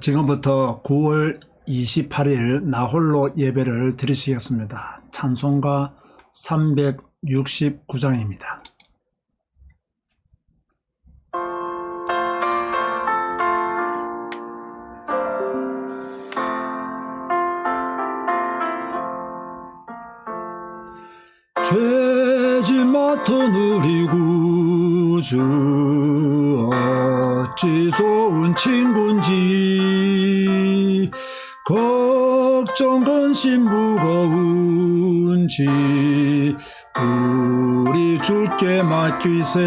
지금부터 9월 28일 나홀로 예배를 드리시겠습니다. 찬송가 369장입니다. 우리 주께 맡기세.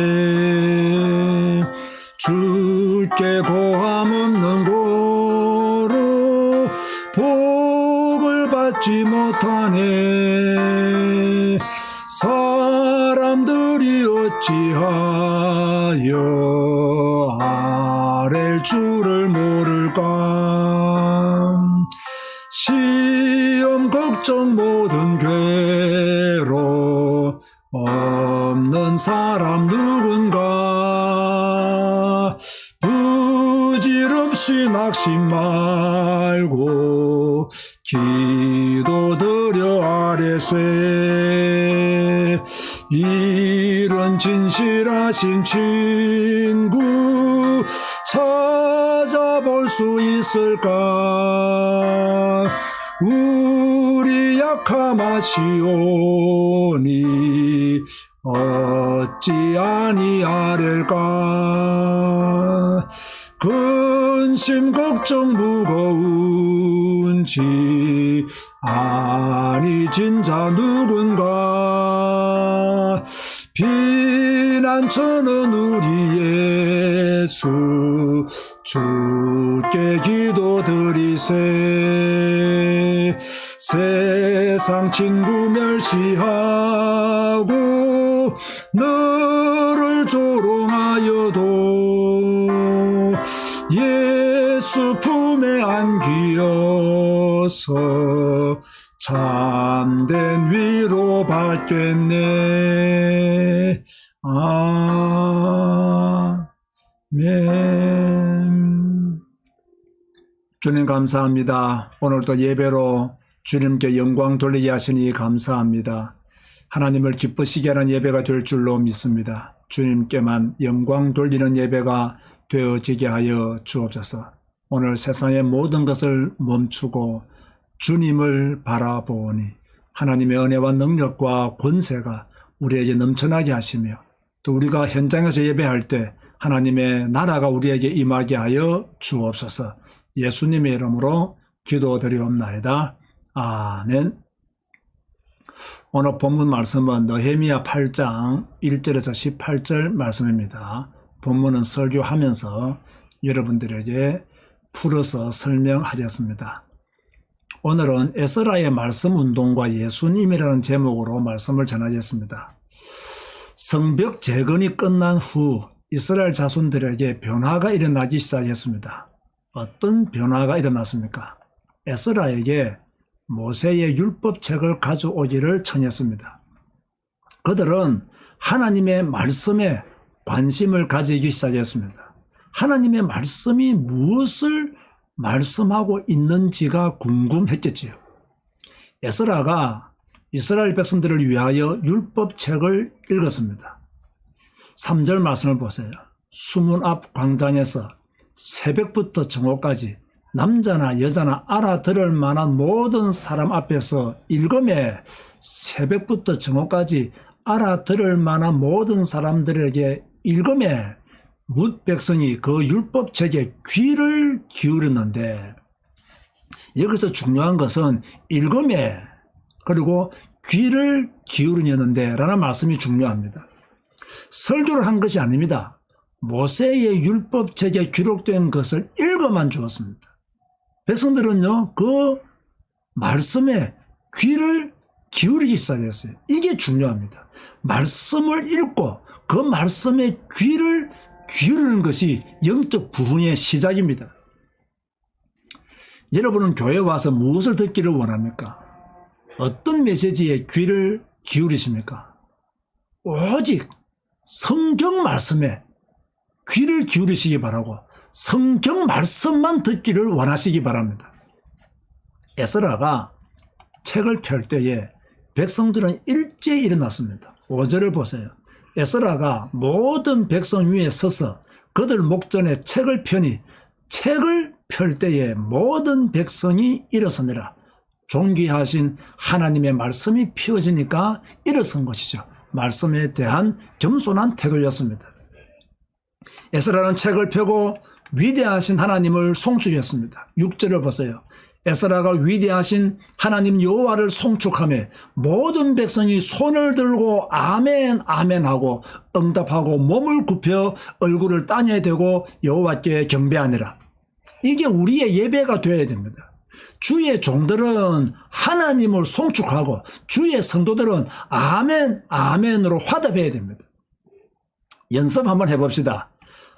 주께 고함 없는 고로 복을 받지 못하네. 사람들이 어찌하여 아랠 줄을 모를까? 시험 걱정 모 없는 사람 누군가? 부질없이 낙심 말고 기도드려 아뢰세. 이런 진실하신 친구 찾아볼 수 있을까 약함하시오니 어찌 아니하릴까? 근심 걱정 무거운지 아니 진짜 누군가? 비난처는 우리 예수 주께 기도드리세. 세 상 친구 멸시하고 너를 조롱하여도 예수 품에 안기어서 참된 위로 받겠네 아멘 주님 감사합니다. 오늘도 예배로 주님께 영광 돌리게 하시니 감사합니다. 하나님을 기쁘시게 하는 예배가 될 줄로 믿습니다. 주님께만 영광 돌리는 예배가 되어지게 하여 주옵소서. 오늘 세상의 모든 것을 멈추고 주님을 바라보니 하나님의 은혜와 능력과 권세가 우리에게 넘쳐나게 하시며 또 우리가 현장에서 예배할 때 하나님의 나라가 우리에게 임하게 하여 주옵소서. 예수님의 이름으로 기도드리옵나이다. 아멘. 오늘 본문 말씀은 너헤미야 8장 1절에서 18절 말씀입니다. 본문은 설교하면서 여러분들에게 풀어서 설명하겠습니다. 오늘은 에스라의 말씀 운동과 예수님이라는 제목으로 말씀을 전하겠습니다. 성벽 재건이 끝난 후 이스라엘 자손들에게 변화가 일어나기 시작했습니다. 어떤 변화가 일어났습니까? 에스라에게 모세의 율법책을 가져오기를 청했습니다. 그들은 하나님의 말씀에 관심을 가지기 시작했습니다. 하나님의 말씀이 무엇을 말씀하고 있는지가 궁금했겠지요. 에스라가 이스라엘 백성들을 위하여 율법책을 읽었습니다. 3절 말씀을 보세요. 수문 앞 광장에서 새벽부터 정오까지 남자나 여자나 알아들을 만한 모든 사람 앞에서 읽음에 새벽부터 정오까지 알아들을 만한 모든 사람들에게 읽음에 뭇 백성이 그 율법책에 귀를 기울였는데 여기서 중요한 것은 읽음에 그리고 귀를 기울이는데 라는 말씀이 중요합니다. 설교를 한 것이 아닙니다. 모세의 율법책에 기록된 것을 읽어만 주었습니다. 백성들은요, 그 말씀에 귀를 기울이기 시작했어요. 이게 중요합니다. 말씀을 읽고 그 말씀에 귀를 기울이는 것이 영적 부흥의 시작입니다. 여러분은 교회 와서 무엇을 듣기를 원합니까? 어떤 메시지에 귀를 기울이십니까? 오직 성경 말씀에 귀를 기울이시기 바라고 성경 말씀만 듣기를 원하시기 바랍니다. 에스라가 책을 펼 때에 백성들은 일제히 일어났습니다. 5절을 보세요. 에스라가 모든 백성 위에 서서 그들 목전에 책을 펴니 책을 펼 때에 모든 백성이 일어서니라. 존귀하신 하나님의 말씀이 피어지니까 일어선 것이죠. 말씀에 대한 겸손한 태도였습니다. 에스라는 책을 펴고 위대하신 하나님을 송축했습니다. 6절을 보세요. 에스라가 위대하신 하나님 여호와를 송축하며 모든 백성이 손을 들고 아멘 아멘 하고 응답하고 몸을 굽혀 얼굴을 땅에 대고 여호와께 경배하니라. 이게 우리의 예배가 되어야 됩니다. 주의 종들은 하나님을 송축하고 주의 성도들은 아멘 아멘으로 화답해야 됩니다. 연습 한번 해봅시다.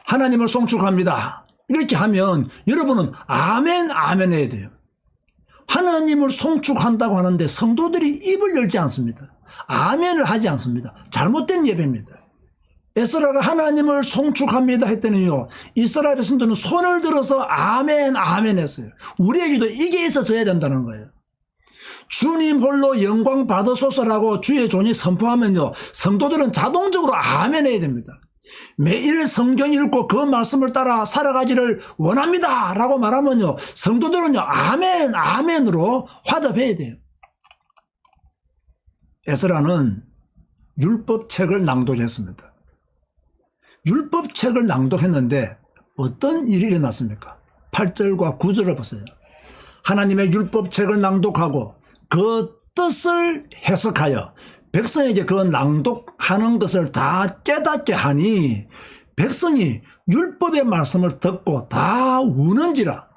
하나님을 송축합니다. 이렇게 하면 여러분은 아멘 아멘 해야 돼요. 하나님을 송축한다고 하는데 성도들이 입을 열지 않습니다. 아멘을 하지 않습니다. 잘못된 예배입니다. 에스라가 하나님을 송축합니다 했더니요. 이스라엘 백성들은 손을 들어서 아멘 아멘 했어요. 우리에게도 이게 있어져야 된다는 거예요. 주님 홀로 영광 받으소서라고 주의 종이 선포하면요. 성도들은 자동적으로 아멘 해야 됩니다. 매일 성경 읽고 그 말씀을 따라 살아가기를 원합니다. 라고 말하면요. 성도들은요. 아멘, 아멘으로 화답해야 돼요. 에스라는 율법책을 낭독했습니다. 율법책을 낭독했는데 어떤 일이 일어났습니까? 8절과 9절을 보세요. 하나님의 율법책을 낭독하고 그 뜻을 해석하여 백성에게 그 낭독하는 것을 다 깨닫게 하니 백성이 율법의 말씀을 듣고 다 우는지라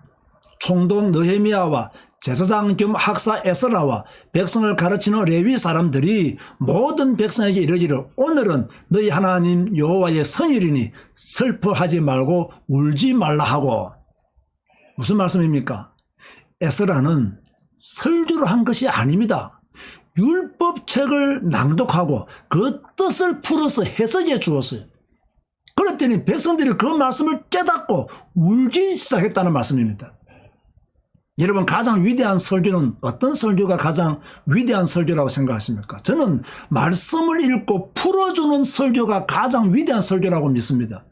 총독 느헤미야와 제사장 겸 학사 에스라와 백성을 가르치는 레위 사람들이 모든 백성에게 이르기를 오늘은 너희 하나님 여호와의 성일이니 슬퍼하지 말고 울지 말라 하고 무슨 말씀입니까? 에스라는 설교를 한 것이 아닙니다. 율법책을 낭독하고 그 뜻을 풀어서 해석해 주었어요. 그랬더니 백성들이 그 말씀을 깨닫고 울기 시작했다는 말씀입니다. 여러분 가장 위대한 설교는 어떤 설교가 가장 위대한 설교라고 생각하십니까? 저는 말씀을 읽고 풀어주는 설교가 가장 위대한 설교라고 믿습니다.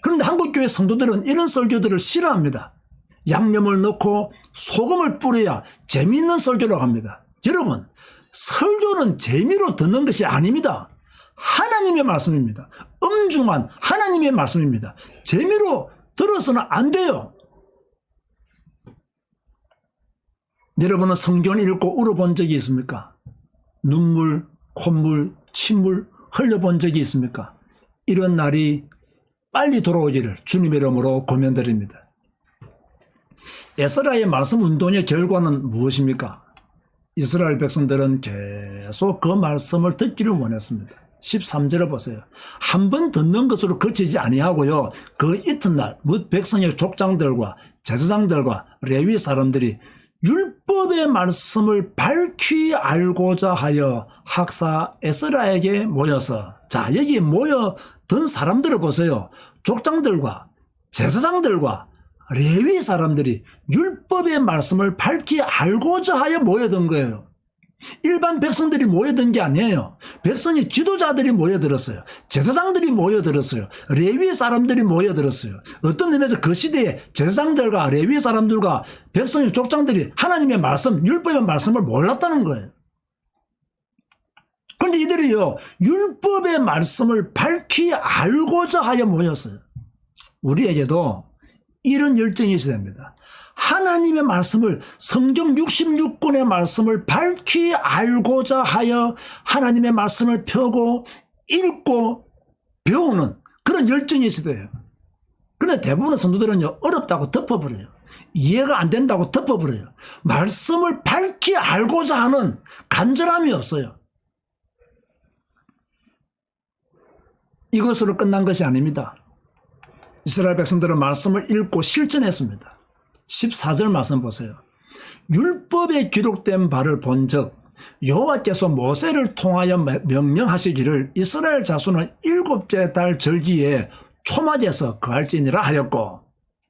그런데 한국교회 성도들은 이런 설교들을 싫어합니다. 양념을 넣고 소금을 뿌려야 재미있는 설교라고 합니다. 여러분 설교는 재미로 듣는 것이 아닙니다. 하나님의 말씀입니다. 엄중한 하나님의 말씀입니다. 재미로 들어서는 안 돼요. 여러분은 성경을 읽고 울어본 적이 있습니까? 눈물, 콧물, 침물 흘려본 적이 있습니까? 이런 날이 빨리 돌아오기를 주님의 이름으로 고면드립니다. 에스라의 말씀 운동의 결과는 무엇입니까? 이스라엘 백성들은 계속 그 말씀을 듣기를 원했습니다. 13절을 보세요. 한 번 듣는 것으로 그치지 아니하고요. 그 이튿날 뭇 백성의 족장들과 제사장들과 레위 사람들이 율법의 말씀을 밝히 알고자 하여 학사 에스라에게 모여서 자 여기 모여든 사람들을 보세요. 족장들과 제사장들과 레위 사람들이 율법의 말씀을 밝히 알고자 하여 모여든 거예요. 일반 백성들이 모여든 게 아니에요. 백성이 지도자들이 모여들었어요. 제사장들이 모여들었어요. 레위 사람들이 모여들었어요. 어떤 의미에서 그 시대에 제사장들과 레위 사람들과 백성의 족장들이 하나님의 말씀, 율법의 말씀을 몰랐다는 거예요. 그런데 이들이요, 율법의 말씀을 밝히 알고자 하여 모였어요. 우리에게도 이런 열정이 있어야 됩니다. 하나님의 말씀을 성경 66권의 말씀을 밝히 알고자 하여 하나님의 말씀을 펴고 읽고 배우는 그런 열정이 있어야 돼요. 그런데 대부분의 성도들은요 어렵다고 덮어버려요. 이해가 안 된다고 덮어버려요. 말씀을 밝히 알고자 하는 간절함이 없어요. 이것으로 끝난 것이 아닙니다. 이스라엘 백성들은 말씀을 읽고 실천했습니다. 14절 말씀 보세요. 율법에 기록된 바를 본즉 여호와께서 모세를 통하여 명령하시기를 이스라엘 자손은 일곱째 달 절기에 초막에서 거할지니라 하였고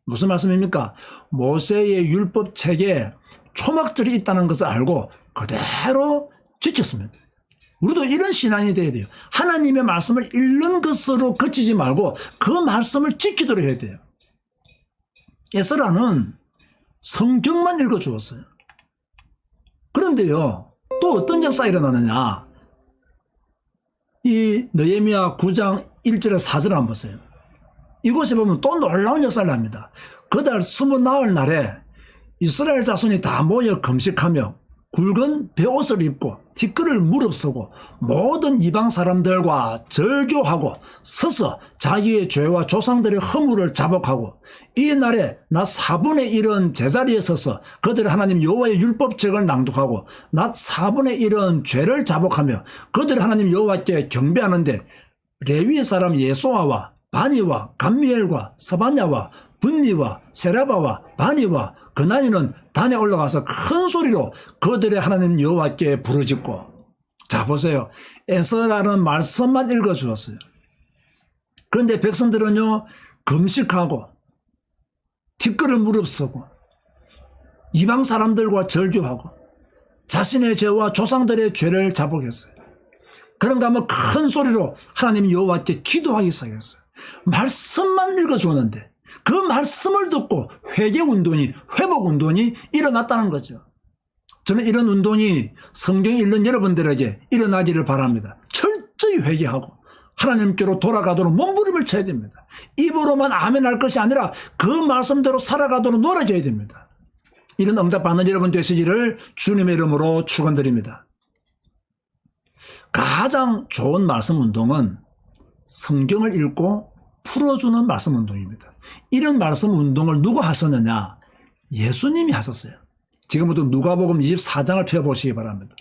무슨 말씀입니까? 모세의 율법 책에 초막절이 있다는 것을 알고 그대로 지켰습니다. 우리도 이런 신앙이 돼야 돼요. 하나님의 말씀을 읽는 것으로 그치지 말고 그 말씀을 지키도록 해야 돼요. 에스라는 성경만 읽어 주었어요. 그런데요, 또 어떤 역사가 일어나느냐. 이 느헤미야 9장 1절에 4절을 한번 보세요. 이곳에 보면 또 놀라운 역사를 합니다. 그달 스무 나흘 날에 이스라엘 자손이 다 모여 금식하며 굵은 베옷을 입고 티끌을 무릅쓰고 모든 이방 사람들과 절교하고 서서 자기의 죄와 조상들의 허물을 자복하고 이 날에 낮 4분의 1은 제자리에 서서 그들 하나님 여호와의 율법책을 낭독하고 낮 4분의 1은 죄를 자복하며 그들 하나님 여호와께 경배하는데 레위 사람 예소아와 바니와 감미엘과 서바냐와 분니와 세라바와 바니와 그나니는 단에 올라가서 큰 소리로 그들의 하나님 여호와께 부르짖고 자 보세요. 에스라는 말씀만 읽어 주었어요. 그런데 백성들은요 금식하고 티끌을 무릅쓰고 이방 사람들과 절교하고 자신의 죄와 조상들의 죄를 자복했어요. 그런가 하면 큰 소리로 하나님 여호와께 기도하기 시작했어요. 말씀만 읽어 주었는데 그 말씀을 듣고 회개 운동이 회복 운동이 일어났다는 거죠. 저는 이런 운동이 성경 읽는 여러분들에게 일어나기를 바랍니다. 철저히 회개하고 하나님께로 돌아가도록 몸부림을 쳐야 됩니다. 입으로만 아멘 할 것이 아니라 그 말씀대로 살아가도록 놀아줘야 됩니다. 이런 응답 받는 여러분 되시기를 주님의 이름으로 축원드립니다. 가장 좋은 말씀 운동은 성경을 읽고 풀어주는 말씀 운동입니다. 이런 말씀 운동을 누가 하셨느냐? 예수님이 하셨어요. 지금부터 누가복음 24장을 펴보시기 바랍니다.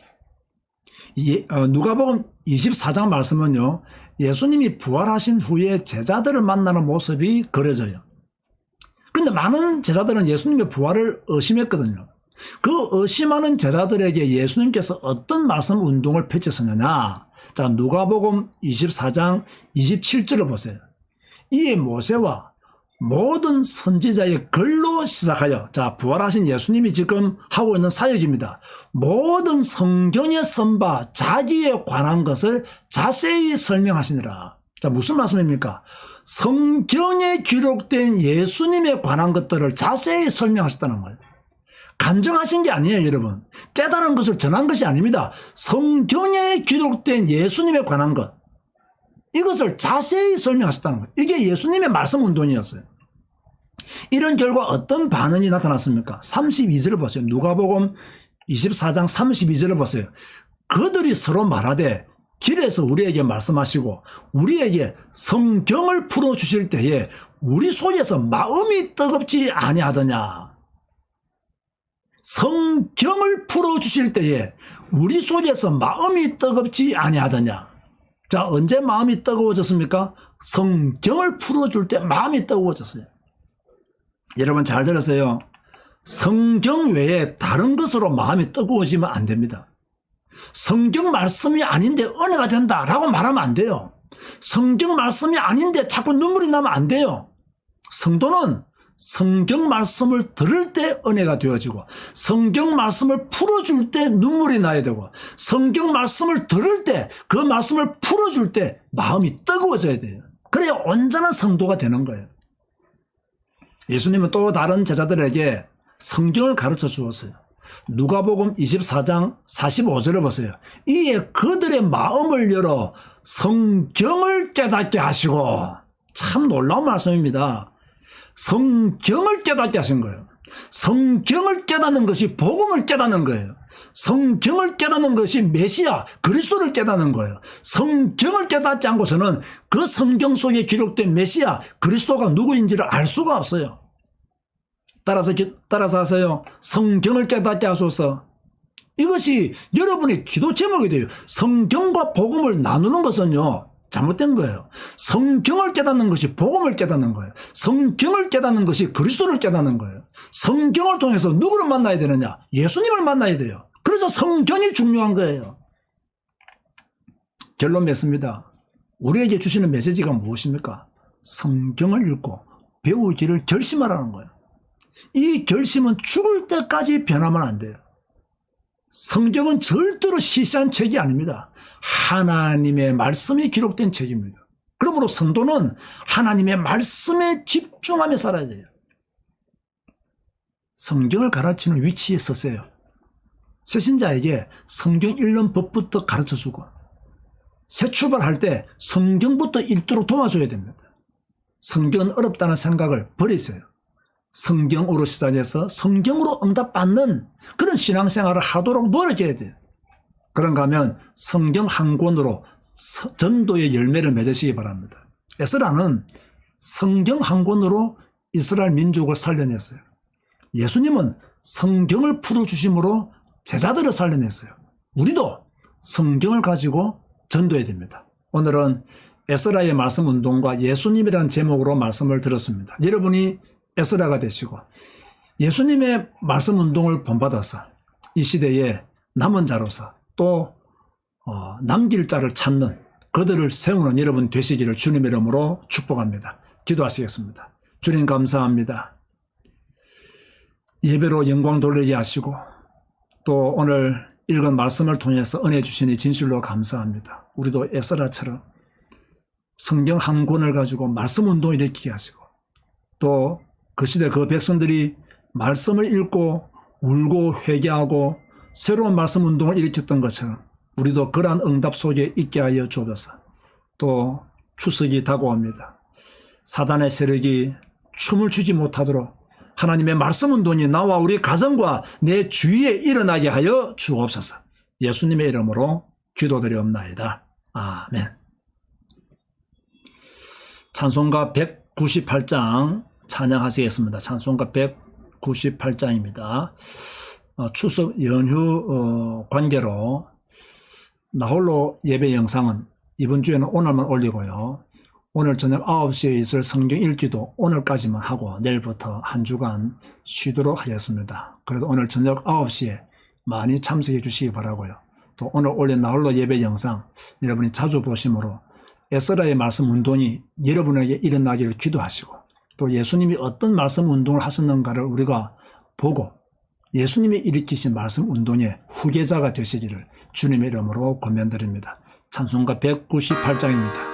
예, 어, 누가복음 24장 말씀은요, 예수님이 부활하신 후에 제자들을 만나는 모습이 그려져요. 근데 많은 제자들은 예수님의 부활을 의심했거든요. 그 의심하는 제자들에게 예수님께서 어떤 말씀 운동을 펼쳤느냐? 자, 누가복음 24장 27절을 보세요. 이에 모세와 모든 선지자의 글로 시작하여 자 부활하신 예수님이 지금 하고 있는 사역입니다. 모든 성경에 선바 자기에 관한 것을 자세히 설명하시니라. 자 무슨 말씀입니까? 성경에 기록된 예수님에 관한 것들을 자세히 설명하셨다는 거예요. 간증하신 게 아니에요, 여러분. 깨달은 것을 전한 것이 아닙니다. 성경에 기록된 예수님에 관한 것. 이것을 자세히 설명하셨다는 거예요. 이게 예수님의 말씀 운동이었어요. 이런 결과 어떤 반응이 나타났습니까? 32절을 보세요. 누가복음 24장 32절을 보세요. 그들이 서로 말하되 길에서 우리에게 말씀하시고 우리에게 성경을 풀어 주실 때에 우리 속에서 마음이 뜨겁지 아니하더냐. 성경을 풀어 주실 때에 우리 속에서 마음이 뜨겁지 아니하더냐. 자, 언제 마음이 뜨거워졌습니까? 성경을 풀어줄 때 마음이 뜨거워졌어요. 여러분 잘 들으세요. 성경 외에 다른 것으로 마음이 뜨거워지면 안 됩니다. 성경 말씀이 아닌데 은혜가 된다 라고 말하면 안 돼요. 성경 말씀이 아닌데 자꾸 눈물이 나면 안 돼요. 성도는 성경 말씀을 들을 때 은혜가 되어지고 성경 말씀을 풀어줄 때 눈물이 나야 되고 성경 말씀을 들을 때 그 말씀을 풀어줄 때 마음이 뜨거워져야 돼요. 그래야 온전한 성도가 되는 거예요. 예수님은 또 다른 제자들에게 성경을 가르쳐 주었어요. 누가복음 24장 45절을 보세요. 이에 그들의 마음을 열어 성경을 깨닫게 하시고 참 놀라운 말씀입니다. 성경을 깨닫게 하신 거예요. 성경을 깨닫는 것이 복음을 깨닫는 거예요. 성경을 깨닫는 것이 메시아 그리스도를 깨닫는 거예요. 성경을 깨닫지 않고서는 그 성경 속에 기록된 메시아 그리스도가 누구인지를 알 수가 없어요. 따라서 따라서 하세요. 성경을 깨닫게 하소서. 이것이 여러분의 기도 제목이 돼요. 성경과 복음을 나누는 것은요. 잘못된 거예요. 성경을 깨닫는 것이 복음을 깨닫는 거예요. 성경을 깨닫는 것이 그리스도를 깨닫는 거예요. 성경을 통해서 누구를 만나야 되느냐? 예수님을 만나야 돼요. 그래서 성경이 중요한 거예요. 결론 맺습니다. 우리에게 주시는 메시지가 무엇입니까? 성경을 읽고 배우기를 결심하라는 거예요. 이 결심은 죽을 때까지 변하면 안 돼요. 성경은 절대로 시시한 책이 아닙니다. 하나님의 말씀이 기록된 책입니다. 그러므로 성도는 하나님의 말씀에 집중하며 살아야 돼요. 성경을 가르치는 위치에 서세요. 새신자에게 성경 읽는 법부터 가르쳐 주고, 새 출발할 때 성경부터 읽도록 도와줘야 됩니다. 성경은 어렵다는 생각을 버리세요. 성경으로 시작해서 성경으로 응답받는 그런 신앙생활을 하도록 노력해야 돼요. 그런가 하면 성경 한 권으로 서- 전도의 열매를 맺으시기 바랍니다. 에스라는 성경 한 권으로 이스라엘 민족을 살려냈어요. 예수님은 성경을 풀어주심으로 제자들을 살려냈어요. 우리도 성경을 가지고 전도해야 됩니다. 오늘은 에스라의 말씀 운동과 예수님이라는 제목으로 말씀을 들었습니다. 여러분이 에스라가 되시고 예수님의 말씀 운동을 본받아서 이 시대에 남은 자로서 또 어, 남길 자를 찾는 그들을 세우는 여러분 되시기를 주님의 이름으로 축복합니다. 기도하시겠습니다. 주님 감사합니다. 예배로 영광 돌리게 하시고 또 오늘 읽은 말씀을 통해서 은혜 주시니 진실로 감사합니다. 우리도 에스라처럼 성경 한 권을 가지고 말씀 운동 일으키게 하시고 또 그 시대 그 백성들이 말씀을 읽고 울고 회개하고 새로운 말씀 운동을 일으켰던 것처럼 우리도 그러한 응답 속에 있게 하여 주옵소서. 또 추석이 다가옵니다. 사단의 세력이 춤을 추지 못하도록 하나님의 말씀 운동이 나와 우리 가정과 내 주위에 일어나게 하여 주옵소서. 예수님의 이름으로 기도드리옵나이다. 아멘. 찬송가 198장 찬양하시겠습니다. 찬송가 198장입니다. 어, 추석 연휴 어, 관계로 나홀로 예배 영상은 이번 주에는 오늘만 올리고요. 오늘 저녁 9시에 있을 성경 읽기도 오늘까지만 하고 내일부터 한 주간 쉬도록 하겠습니다. 그래도 오늘 저녁 9시에 많이 참석해 주시기 바라고요. 또 오늘 올린 나홀로 예배 영상 여러분이 자주 보심으로 에스라의 말씀 운동이 여러분에게 일어나기를 기도하시고 또 예수님이 어떤 말씀 운동을 하셨는가를 우리가 보고 예수님이 일으키신 말씀 운동의 후계자가 되시기를 주님의 이름으로 권면드립니다. 찬송가 198장입니다.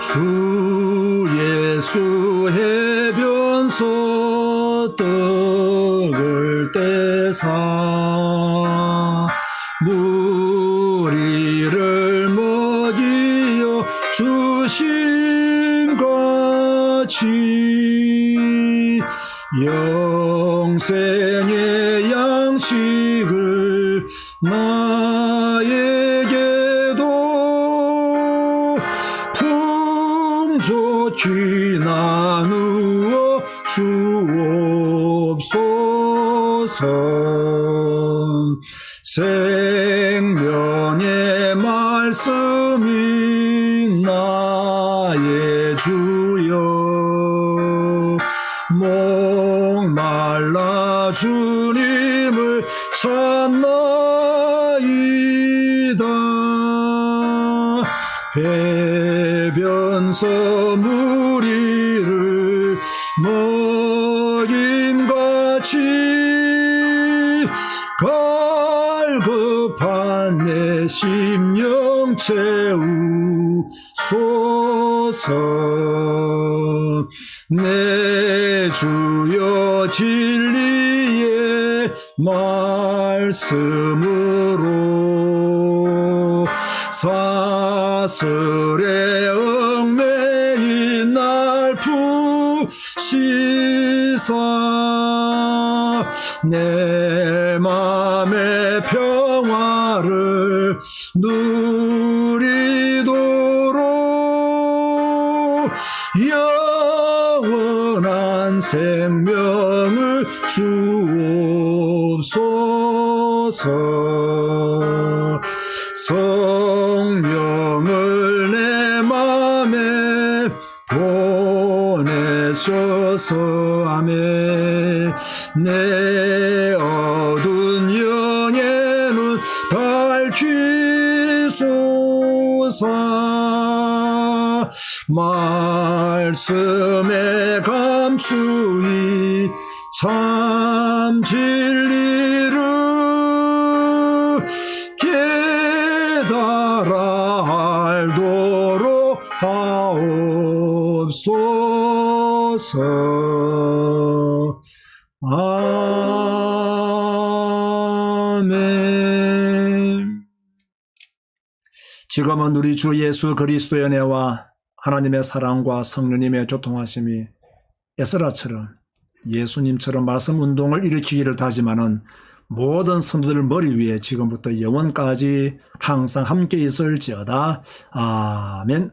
주 예수 해변소 떡을 떼사 나에게도 풍족히 나누어 주옵소서. 생명의 말씀이 나의 주여. 목말라 주 갈급한 내 심령 채우소서 내 주여 진리의 말씀으로 사슬에 얽매인 날 푸시사. 내 누리도록 영원한 생명을 주옵소서. 성령을 내 맘에 보내셔서. 아멘. 내 말씀에 감추이 참 진리를 깨달아 알도록 하옵소서. 아멘. 지금은 우리 주 예수 그리스도의 은혜와 하나님의 사랑과 성령님의 교통하심이 에스라처럼 예수님처럼 말씀 운동을 일으키기를 다짐하는 모든 성도들 머리 위에 지금부터 영원까지 항상 함께 있을지어다. 아멘.